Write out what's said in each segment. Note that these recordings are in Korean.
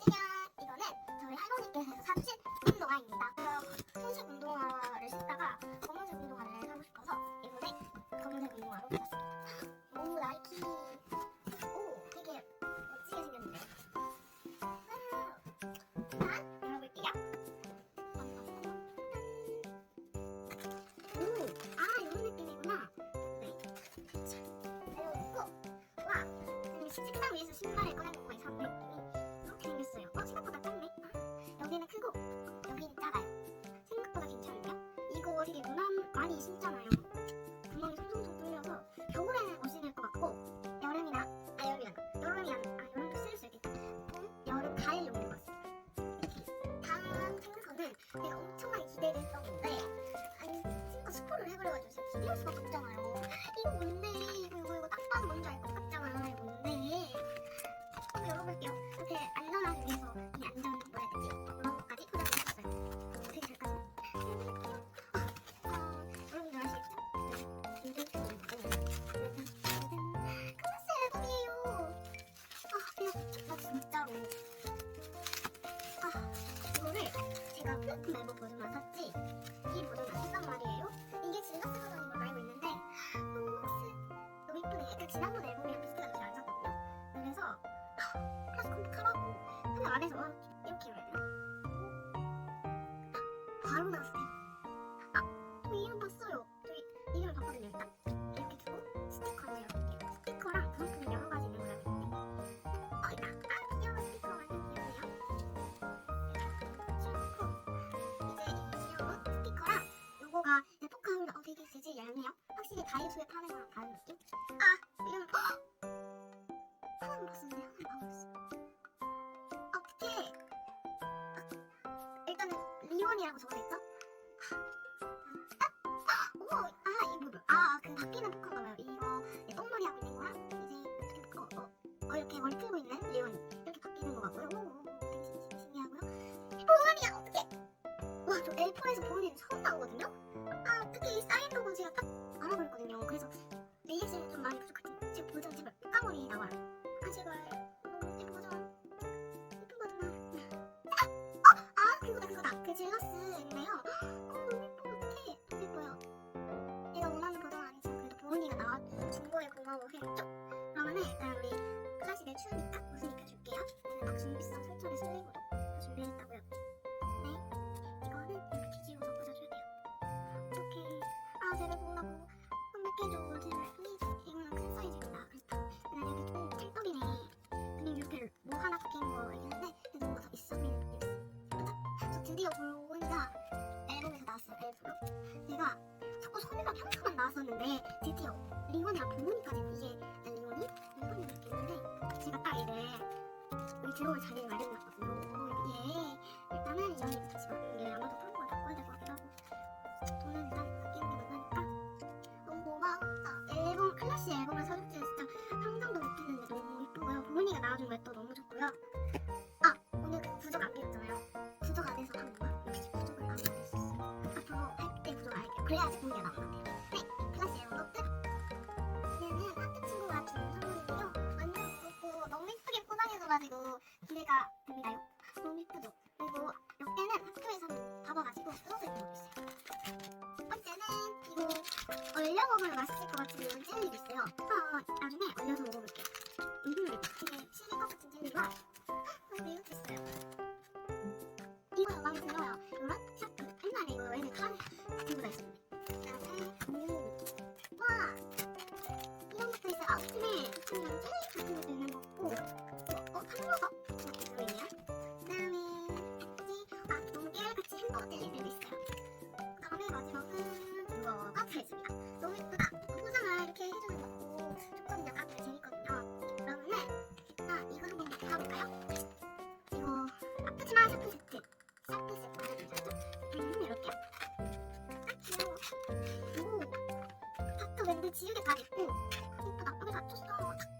짜잔! 이거는 저희 할머니께서 사주신 운동화입니다. 흰색 운동화를 신다가 검은색 운동화를 사고 싶어서 이번에 검은색 운동화로 샀습니다. 오 나이키. 이거 되게 무난 많이 신잖아요. 구멍이 송송송 뚫려서 겨울에는 못 신을 것 같고 여름이나 아 여름이나 여름이 안, 아 여름도 쓸수 있겠다. 봄, 여름 가을 용인 것 같습니다. 다음 생각은 내가 엄청나게 기대됐던 건데 아니 친구가 스포를 해버려가지고 진짜 기대할 수밖에 없잖아요. 이거 뭔데? 버전만 샀지 이 버전 안 샀단 말이에요. 이게 진라스 버전인 걸 알고 있는데 너무 너무 이쁘네. 약간 지난번 앨범이랑 비슷해서 잘안 샀거든요. 그래서 재질 얇네요. 확실히 다이소에 파는 거랑 다른 느낌? 아, 이름 하나만 봤었는데 하나를 봐버렸어. 어떡해. 아, 일단은 리원이라고 적어져있죠? 아, 오, 아, 이거 뭐야? 아, 그 바뀌는 포카인가 봐요. 이거 이 똥머리 하고 있는 거랑 이제 어떻게 어, 어, 어, 이렇게 풀고 있는 리원이 이렇게 바뀌는 거 같고요. 오, 오, 되게 신- 신- 신기하고요. 보은이야, 어떡해. 와, 저 L4에서 보은이는 처음 나오거든요? 아. 이 사인 로고 제가 딱 알아버렸거든요. 그래서 리액션이 좀 많이 부족하지. 제 버전 제발 ቃ머리 나와요. 아, 제발. 너무 예쁜 버전. 예쁜 버전. 아, 어, 아, 그거다, 그거다. 그 질러스인데요. 어, 너무 예뻐, 어떡해. 너무 예뻐요. 내가 원하는 버전 아니지만 그래도 보은이가 나와준 거에 고마워해야죠. 그러면은 일단 우리 클래식 내 추우니까 웃으니까 줄게요. 막 준비성 상처를 슬리고도 제가 자꾸 소리가 평소만 나왔었는데 드디어 리원이랑 보은이까지 이게 리원이 리원이 이렇게 있는데 제가 딱 이래 여기 들어올 자리를 마련해놨거든요. 예. 일단은 이왕이부터 지금 이게 아마도 걸 바꿔야 될 것 같기도 하고 돈은 일단 바뀌는 게 맞으니까 너무 고마웠다. 앨범 클래식 앨범을 줄 진짜 상상도 못했는데 너무 예쁘고요. 보은이가 나와준 것도 너무 좋고요. 그래야지 나오면 돼요. 네, 앨범 끝. 얘는 하트 친구가 준 선물인데요. 완전 예쁘고 너무 예쁘게 포장해줘가지고 기대가 됩니다요. 너무 예쁘죠? 그리고 몇 개는 학교에서 있는 거 있어요. 첫 번째는 이거 얼려 먹으면 맛있을 것 같은 이런 젤리도 있어요. 아, 나중에 얼려서 먹어볼게요. 음, 이게 것 같은 젤리가 아, 이렇게 있어요. 이거 저 마음에 들어요. 이런 샤크. 옛날에 이거 애들 카드 들고 다녔었는 들어있습니다. 너무 예쁘다. 포장을 이렇게 해주는 것도 조금 약간 되게 재밌거든요. 그러면은 일단 이거 한번 봐볼까요? 이거 아프지만 샤프 세트. 샤프 세트 들죠? 음, 이렇게요. 아, 귀여워. 오, 파트 밴드 지우개까지 있고 예쁘다. 여기 맞췄어.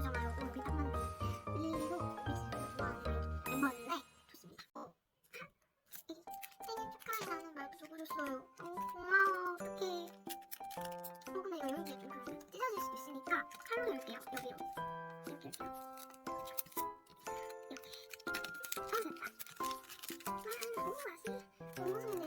이렇게. 아, 됐다.